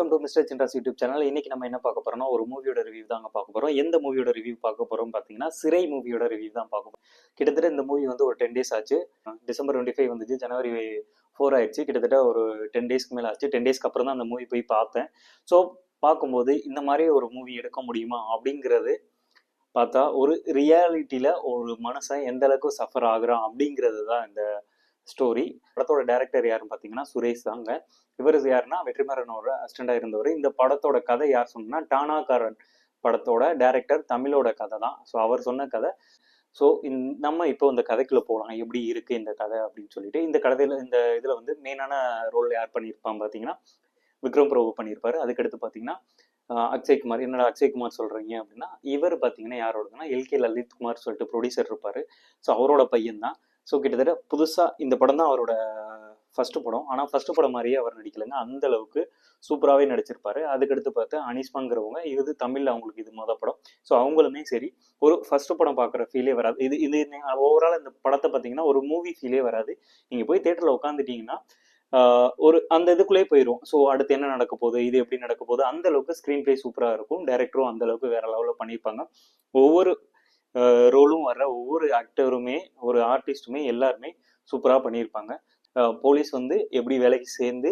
Welcome to mister Chinraas YouTube channel இன்னைக்கு நம்ம என்ன பார்க்க போறோம்னா ஒரு மூவியோட ரிவ்யூ தாங்க பார்க்க போறோம். எந்த மூவியோட ரிவ்யூ பார்க்க போறோம் பார்த்தீங்கன்னா சிறை மூவியோட ரிவ்யூ தான் பார்க்க போறோம். கிட்டத்தட்ட இந்த மூவி வந்து ஒரு டென் டேஸ் ஆச்சு. டிசம்பர் டுவெண்ட்டி ஃபைவ் வந்துச்சு. ஜனவரி ஃபோர் ஆயிடுச்சு. கிட்டத்தட்ட ஒரு டென் டேஸ்க்கு மேலே ஆச்சு. டென் டேஸ்க்கு அப்புறம் தான் அந்த மூவி போய் பார்த்தேன். ஸோ பார்க்கும்போது இந்த மாதிரி ஒரு மூவி எடுக்க முடியுமா அப்படிங்கிறது பார்த்தா ஒரு ரியாலிட்டியில ஒரு மனுஷன் எந்த அளவுக்கு சஃபர் ஆகுறான் அப்படிங்கிறது தான் இந்த ஸ்டோரி படத்தோட டேரக்டர் யாருன்னு பார்த்தீங்கன்னா சுரேஷ் தாங்க. இவர் யாருன்னா வெற்றிமாறனோட அசிஸ்டண்டாக இருந்தவர். இந்த படத்தோட கதை யார் சொன்னா டானாகாரன் படத்தோட டேரக்டர் தமிழோட கதை தான். ஸோ அவர் சொன்ன கதை. ஸோ நம்ம இப்போ இந்த கதைக்குள்ள போகலாம். எப்படி இருக்கு இந்த கதை அப்படின்னு சொல்லிட்டு இந்த கதையில இந்த இதில் வந்து மெயினான ரோல் யார் பண்ணியிருப்பான் பார்த்தீங்கன்னா விக்ரம் பிரபு பண்ணியிருப்பாரு. அதுக்கடுத்து பார்த்தீங்கன்னா அக்ஷய்குமார். என்னடா அக்ஷய்குமார் சொல்றீங்க அப்படின்னா இவர் பார்த்தீங்கன்னா யாரோடதுன்னா எல்கே லலித் குமார் சொல்லிட்டு ப்ரொடியூசர் இருப்பாரு. ஸோ அவரோட பையன் தான். ஸோ கிட்டத்தட்ட புதுசாக இந்த படம் தான் அவரோட ஃபஸ்ட்டு படம். ஆனால் ஃபஸ்ட்டு படம் மாதிரியே அவர் நடிக்கலைங்க. அந்த அளவுக்கு சூப்பராகவே நடிச்சிருப்பாரு. அதுக்கடுத்து பார்த்து அனிஸ்மாங்கிறவங்க இது தமிழில் அவங்களுக்கு இது மொதல் படம். ஸோ அவங்களுமே சரி ஒரு ஃபஸ்ட்டு படம் பார்க்குற ஃபீலே வராது. இது இது ஓவரால் இந்த படத்தை பார்த்தீங்கன்னா ஒரு மூவி ஃபீலே வராது. நீங்கள் போய் தேட்டரில் உட்காந்துட்டீங்கன்னா ஒரு அந்த இதுக்குள்ளே போயிடும் ஸோ அடுத்து என்ன நடக்க போகுது இது எப்படி நடக்க போகுது அந்த அளவுக்கு ஸ்க்ரீன் பிளே சூப்பராக இருக்கும். டேரக்டரும் அந்த அளவுக்கு வேற லெவலில் பண்ணியிருப்பாங்க. ஒவ்வொரு ரோலும் வர்ற ஒவ்வொரு ஆக்டருமே ஒரு ஆர்டிஸ்ட்டுமே எல்லாருமே சூப்பராக பண்ணியிருப்பாங்க. போலீஸ் வந்து எப்படி வேலைக்கு சேர்ந்து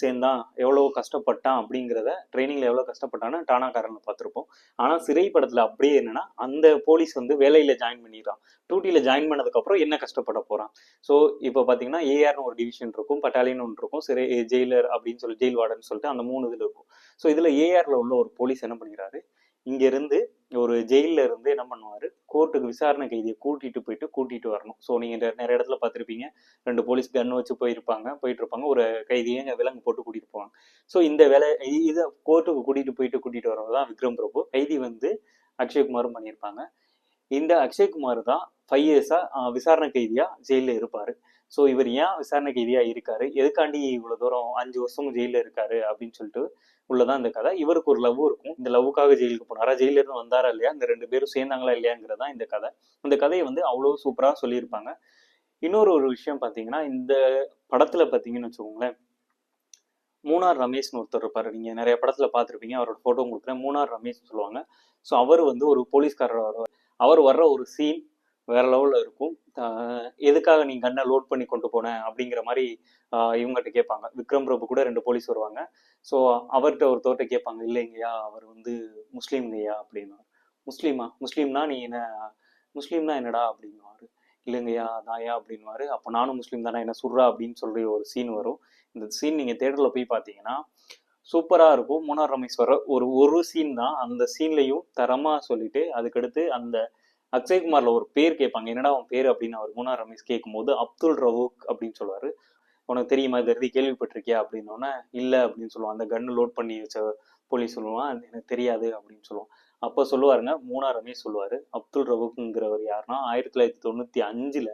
சேர்ந்தான் எவ்வளோ கஷ்டப்பட்டான் அப்படிங்கிறத ட்ரைனிங்கில் எவ்வளோ கஷ்டப்பட்டான்னு டானாக்காரனை பார்த்துருப்போம். ஆனால் சிறை படத்தில் அப்படியே என்னென்னா அந்த போலீஸ் வந்து வேலையில் ஜாயின் பண்ணிடுறான். டியூட்டியில் ஜாயின் பண்ணதுக்கப்புறம் என்ன கஷ்டப்பட போகிறான் ஸோ இப்போ பார்த்தீங்கன்னா ஏஆர்னு ஒரு டிவிஷன் இருக்கும் பட்டாலியன் ஒன்று இருக்கும் சிறை ஜெயிலர் அப்படின்னு சொல்லி ஜெயில் வார்டன் சொல்லிட்டு அந்த மூணு இதில் இருக்கும். ஸோ இதில் ஏஆரில் உள்ள ஒரு போலீஸ் என்ன பண்ணிடுறாரு? இங்கேருந்து ஒரு ஜெயிலில் இருந்து என்ன பண்ணுவார்? கோர்ட்டுக்கு விசாரணை கைதியை கூட்டிட்டு போயிட்டு கூட்டிட்டு வரணும். ஸோ நீங்கள் நிறைய இடத்துல பார்த்துருப்பீங்க. ரெண்டு போலீஸ் கன் வச்சு போயிருப்பாங்க போயிட்டு இருப்பாங்க ஒரு கைதியை இங்கே விலங்கு போட்டு கூட்டிட்டு போவாங்க. ஸோ இந்த வேலை இதை கோர்ட்டுக்கு கூட்டிட்டு போயிட்டு கூட்டிட்டு வரவங்க தான் விக்ரம் பிரபு. கைதி வந்து அக்ஷய்குமாரும் பண்ணியிருப்பாங்க. இந்த அக்ஷய்குமார் தான் ஃபைவ் இயர்ஸாக விசாரணை கைதியாக ஜெயிலில் இருப்பார். ஸோ இவர் ஏன் விசாரணை கைதியாக இருக்காரு? எதுக்காண்டி இவ்வளோ தூரம் அஞ்சு வருஷமும் ஜெயிலில் இருக்காரு அப்படின்னு சொல்லிட்டு உள்ளதான் இந்த கதை. இவருக்கு ஒரு லவ் இருக்கும். இந்த லவ்வுக்காக ஜெயிலுக்கு போனாரா? ஜெயில இருந்து வந்தாரா இல்லையா? இந்த ரெண்டு பேரும் சேர்ந்தாங்களா இல்லையாங்கிறதா இந்த கதை. இந்த கதையை வந்து அவ்வளோ சூப்பராக சொல்லியிருப்பாங்க. இன்னொரு ஒரு விஷயம் பார்த்தீங்கன்னா இந்த படத்துல பார்த்தீங்கன்னு வச்சுக்கோங்களேன் மூணார் ரமேஷ்னு ஒருத்தர் இருப்பார். நீங்கள் நிறைய படத்தில் பார்த்துருப்பீங்க. அவரோட ஃபோட்டோ கொடுக்குறேன் மூணார் ரமேஷ்னு சொல்லுவாங்க. ஸோ அவர் வந்து ஒரு போலீஸ்காரர் வருவார் அவர் வர்ற ஒரு சீன் வேற லெவலில் இருக்கும். எதுக்காக நீ கண்ணை லோட் பண்ணி கொண்டு போன அப்படிங்கிற மாதிரி இவங்ககிட்ட கேட்பாங்க. விக்ரம் பிரபு கூட ரெண்டு போலீஸ் வருவாங்க. ஸோ அவர்கிட்ட ஒருத்தவர்கிட்ட கேட்பாங்க. இல்லைங்கய்யா அவர் வந்து முஸ்லீம்ங்கய்யா அப்படின்னா முஸ்லீமா? முஸ்லீம்னா நீ என்ன முஸ்லீம்னா என்னடா? அப்படின்னுவாரு. இல்லைங்கய்யா தாயா அப்படின்னுவாரு. அப்போ நானும் முஸ்லீம் தானே? என்ன சுர்ரா அப்படின்னு சொல்லி ஒரு சீன் வரும். இந்த சீன் நீங்கள் தேட்டரில் போய் பார்த்தீங்கன்னா சூப்பராக இருக்கும். மூணார் ரமேஷ் வர ஒரு ஒரு சீன் தான். அந்த சீன்லையும் தரமாக சொல்லிட்டு அதுக்கடுத்து அந்த அக்ஷய்குமாரில் ஒரு பேர் கேட்பாங்க. என்னடா அவன் பேர் அப்படின்னு அவர் மூணார் ரமேஷ் கேட்கும்போது அப்துல் ரவூக் அப்படின்னு சொல்லுவார். உனக்கு தெரியுமா இது எழுதி கேள்விப்பட்டிருக்கியா? அப்படின்னோடனே இல்லை அப்படின்னு சொல்லுவான். அந்த கன்னு லோட் பண்ணி வச்ச போலீஸ் சொல்லுவான். "அது எனக்கு தெரியாது அப்படின்னு சொல்லுவான். அப்போ சொல்லுவாருங்க மூணார் ரமேஷ் சொல்லுவார் அப்துல் ரவூக்குங்கிறவர் யாருன்னா ஆயிரத்தி தொள்ளாயிரத்தி தொண்ணூற்றி அஞ்சில்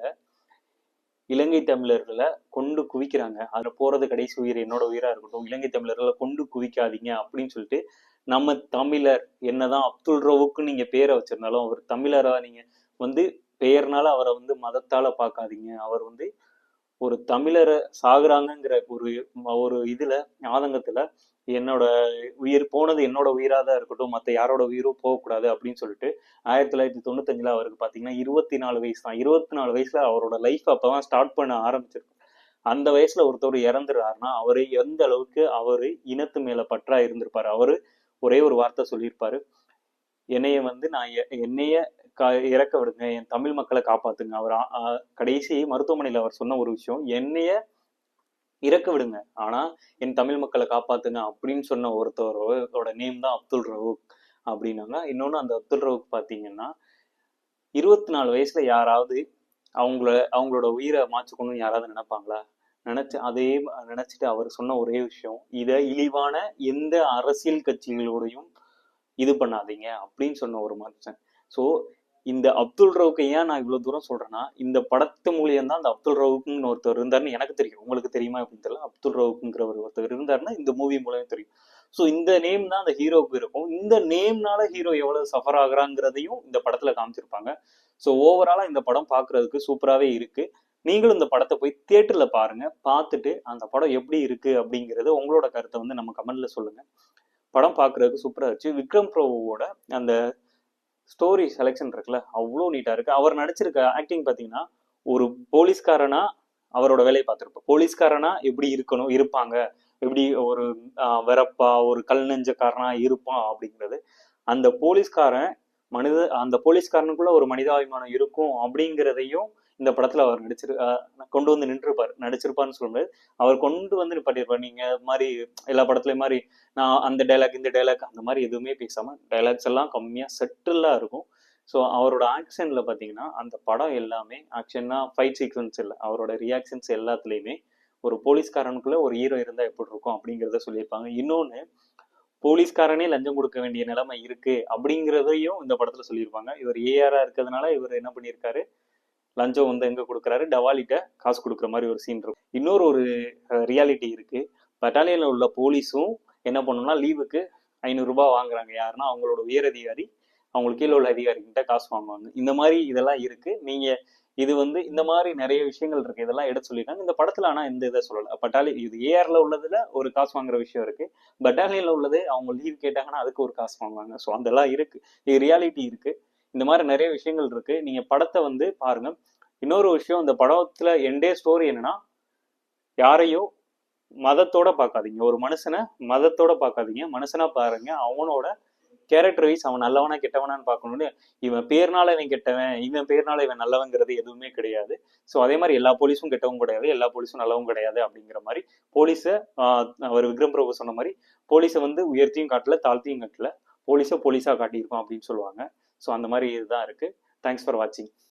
இலங்கை தமிழர்களை கொண்டு குவிக்கிறாங்க. அதுல போறது கடைசி உயிர் என்னோட உயிரா இருக்கட்டும் இலங்கை தமிழர்களை கொண்டு குவிக்காதீங்க அப்படின்னு சொல்லிட்டு நம்ம தமிழர் என்னதான் அப்துல் ரவுக்கு நீங்க பேரை வச்சிருந்தாலும் அவர் தமிழரா நீங்க வந்து பெயர்னால அவரை வந்து மதத்தால பார்க்காதீங்க. அவர் வந்து ஒரு தமிழரை சாகுறாங்கங்கிற ஒரு ஒரு இதுல ஆதங்கத்துல என்னோட உயிர் போனது என்னோட உயிராக தான் இருக்கட்டும் மற்ற யாரோட உயிரும் போகக்கூடாது அப்படின்னு சொல்லிட்டு ஆயிரத்தி தொள்ளாயிரத்தி தொண்ணூத்தஞ்சுல அவருக்கு பாத்தீங்கன்னா இருபத்தி நாலு வயசு தான். இருபத்தி நாலு வயசுல அவரோட லைஃப் அப்பதான் ஸ்டார்ட் பண்ண ஆரம்பிச்சிருக்கு அந்த வயசுல ஒருத்தர் இறந்துடுறாருன்னா அவரு எந்த அளவுக்கு அவரு இனத்து மேல பற்றா இருந்திருப்பாரு. அவரு ஒரே ஒரு வார்த்தை சொல்லியிருப்பாரு. என்னைய வந்து நான் எ- என்னைய கா இறக்க விடுங்க என் தமிழ் மக்களை காப்பாத்துங்க. அவர் கடைசி மருத்துவமனையில அவர் சொன்ன ஒரு விஷயம் என்னைய இறக்க விடுங்க. ஆனா என் தமிழ் மக்களை காப்பாத்துங்க அப்படின்னு சொன்ன ஒருத்தரோட நேம் தான் அப்துல் ரவுக் அப்படின்னாங்க. இன்னொன்னு அந்த அப்துல் ரவுக் பாத்தீங்கன்னா இருபத்தி நாலு வயசுல யாராவது அவங்கள அவங்களோட உயிரை மாச்சுக்கணும்னு யாராவது நினைப்பாங்களா? நினைச்சு அதே நினைச்சிட்டு அவர் சொன்ன ஒரே விஷயம் இதை இழிவான எந்த அரசியல் கட்சிகளோடையும் இது பண்ணாதீங்க அப்படின்னு சொன்ன ஒரு மனுஷன். ஸோ இந்த அப்துல் ரவுக்கு ஏன் நான் இவ்வளவு தூரம் சொல்றேன்னா இந்த படத்து மூலியம் தான் அந்த அப்துல் ரவுக்குன்னு ஒருத்தர் இருந்தாருன்னு எனக்கு தெரியும். உங்களுக்கு தெரியுமா அப்படின்னு தெரியல. அப்துல் ரவுக்குங்கிற ஒரு ஒருத்தர் இருந்தாருன்னா இந்த மூவி மூலமே தெரியும். ஸோ இந்த நேம் தான் அந்த ஹீரோவுக்கு இருக்கும். இந்த நேம்னால ஹீரோ எவ்வளவு சஃபர் ஆகுறாங்கிறதையும் இந்த படத்துல காமிச்சிருப்பாங்க. ஸோ ஓவராலா இந்த படம் பார்க்கறதுக்கு சூப்பராகவே இருக்கு. நீங்களும் இந்த படத்தை போய் தியேட்டர்ல பாருங்க. பார்த்துட்டு அந்த படம் எப்படி இருக்கு அப்படிங்கறது உங்களோட கருத்தை வந்து நம்ம கமெண்ட்ல சொல்லுங்க. படம் பார்க்கறதுக்கு சூப்பராக இருந்துச்சு. விக்ரம் பிரபுவோட அந்த ஸ்டோரி செலெக்ஷன் இருக்குல்ல அவ்வளோ நீட்டாக இருக்கு. அவர் நடிச்சிருக்க ஆக்டிங் பார்த்தீங்கன்னா ஒரு போலீஸ்காரனா அவரோட வேலையை பார்த்துருப்போம் போலீஸ்காரனா எப்படி இருக்கணும் இருப்பாங்க. எப்படி ஒரு வெறப்பா ஒரு கல் நெஞ்சக்காரனா இருப்பான் அப்படிங்கிறது. அந்த போலீஸ்காரன் மனித அந்த போலீஸ்காரனுக்குள்ள ஒரு மனிதாபிமானம் இருக்கும் அப்படிங்கிறதையும் இந்த படத்துல அவர் நடிச்சிரு கொண்டு வந்து நின்றுப்பார் நடிச்சிருப்பார்னு சொல்லும்போது அவர் கொண்டு வந்து நிப்பாட்டியிருப்பார் நீங்க இது மாதிரி எல்லா படத்துலயும் மாதிரி நான் அந்த டைலாக் இந்த டைலாக் அந்த மாதிரி எதுவுமே பேசாம டைலாக்ஸ் எல்லாம் கம்மியா செட்டிலா இருக்கும். ஸோ அவரோட ஆக்ஷன்ல பாத்தீங்கன்னா அந்த படம் எல்லாமே ஆக்ஷன்னா ஃபைட் சீக்வன்ஸ் இல்லை. அவரோட ரியாக்ஷன்ஸ் எல்லாத்துலயுமே ஒரு போலீஸ்காரனுக்குள்ள ஒரு ஹீரோ இருந்தா எப்படி இருக்கும் அப்படிங்கிறத சொல்லியிருப்பாங்க. இன்னொன்னு போலீஸ்காரனே லஞ்சம் கொடுக்க வேண்டிய நிலைமை இருக்கு அப்படிங்கிறதையும் இந்த படத்துல சொல்லியிருப்பாங்க. இவர் ஏஆரா இருக்கிறதுனால இவர் என்ன பண்ணியிருக்காரு? லஞ்சம் வந்து எங்கே கொடுக்குறாரு? டவாலிட்ட காசு கொடுக்குற மாதிரி ஒரு சீன் இருக்கும். இன்னொரு ஒரு ரியாலிட்டி இருக்குது பட்டாலியனில் உள்ள போலீஸும் என்ன பண்ணணும்னா லீவுக்கு ஐநூறுரூபா வாங்குறாங்க. யாருன்னா அவங்களோட உயரதிகாரி. அவங்களுக்கு கீழே உள்ள அதிகாரிகிட்ட காசு வாங்குவாங்க. இந்த மாதிரி இதெல்லாம் இருக்குது நீங்கள் இது வந்து இந்த மாதிரி நிறைய விஷயங்கள் இருக்கு. இதெல்லாம் எடுத்து சொல்லியிருக்காங்க. இந்த படத்துல ஆனா இந்த இதை சொல்லல. பட்டாலி இது ஏஆர்ல உள்ளதுல ஒரு காசு வாங்குற விஷயம் இருக்கு. பட்டாலியன்ல உள்ளது அவங்க லீவ் கேட்டாங்கன்னா அதுக்கு ஒரு காசு வாங்குவாங்க. ஸோ அதெல்லாம் இருக்கு. இது ரியாலிட்டி இருக்கு. இந்த மாதிரி நிறைய விஷயங்கள் இருக்கு. நீங்க படத்தை வந்து பாருங்க. இன்னொரு விஷயம் இந்த படத்துல எண்டே ஸ்டோரி என்னன்னா யாரையும் மதத்தோட பார்க்காதீங்க. ஒரு மனுஷனை மதத்தோட பார்க்காதீங்க. மனுஷனா பாருங்க. அவனோட கேரக்டர் வைஸ் அவன் நல்லவனா கெட்டவனான்னு பார்க்கணும்னு இவன் பேர்னால இவன் கெட்டவன் இவன் பேர்னால இவன் நல்லவங்கிறது எதுவுமே கிடையாது. ஸோ அதே மாதிரி எல்லா போலீஸும் கெட்டவும் கிடையாது. எல்லா போலீஸும் நல்லவும் கிடையாது அப்படிங்கிற மாதிரி போலீஸை அவர் விக்ரம் பிரபு சொன்ன மாதிரி போலீஸை வந்து உயர்த்தியும் காட்டல தாழ்த்தியும் காட்டல போலீஸை போலீஸாக காட்டியிருக்கோம் அப்படின்னு சொல்லுவாங்க. ஸோ அந்த மாதிரி இதுதான் இருக்கு. தேங்க்ஸ் ஃபார் வாட்சிங்